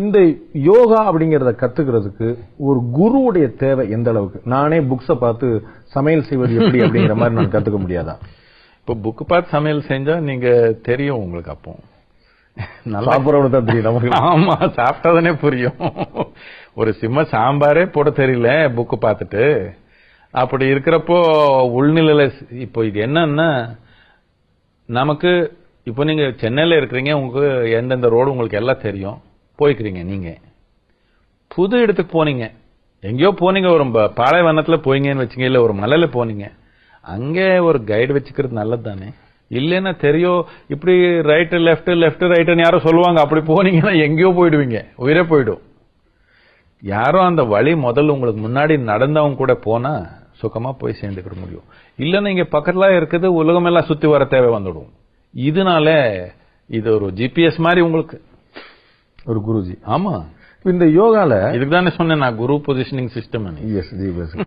இந்த யோகா அப்படிங்கறத கத்துக்கிறதுக்கு ஒரு குருவுடைய தேவை எந்த அளவுக்கு? நானே புக்ஸ பார்த்து சமையல் செய்வது எப்படி அப்படிங்கிற மாதிரி நான் கத்துக்க முடியாதா? இப்போ புக் பார்த்து சமையல் செஞ்சா நீங்க தெரியும் உங்களுக்கு அப்போ. நல்லா தான் தெரியும் நமக்கு. ஆமா சாப்பிட்டாதானே புரியும். ஒரு சிம்ம சாம்பாரே போட தெரியல புக்கு பார்த்துட்டு. அப்படி இருக்கிறப்போ உள்நிலையில இப்போ இது என்னன்னா நமக்கு இப்போ நீங்க சென்னையில இருக்கிறீங்க உங்களுக்கு எந்தெந்த ரோடு உங்களுக்கு எல்லாம் தெரியும். போய்க்கிறீங்க நீங்க. புது இடத்துக்கு போனீங்க. எங்கேயோ போனீங்க ஒரு பாலைவனத்தில் போய்ங்கன்னு போயிங்கன்னு வச்சுங்க இல்லை ஒரு மலையில் போனீங்க. அங்கே ஒரு கைடு வச்சுக்கிறது நல்லது தானே இல்லைன்னா தெரியும் இப்படி ரைட்டு லெஃப்ட் லெஃப்ட் ரைட்டுன்னு யாரோ சொல்லுவாங்க அப்படி போனீங்கன்னா எங்கேயோ போயிடுவீங்க. உயிரே போயிடும். யாரோ அந்த வழி முதல்ல உங்களுக்கு முன்னாடி நடந்தவங்க கூட போனால் சுகமாக போய் சேர்ந்துக்கிட முடியும். இல்லைன்னா இங்கே பக்கத்தில் இருக்குது உலகமெல்லாம் சுற்றி வர தேவை வந்துடும். இதனால இது ஒரு ஜிபிஎஸ் மாதிரி உங்களுக்கு. ஒரு குருஜி. ஆமா. இந்த யோகால இதுக்கு தானே சொன்னேன் நான் குரு பொசிஷனிங் சிஸ்டம் எஸ்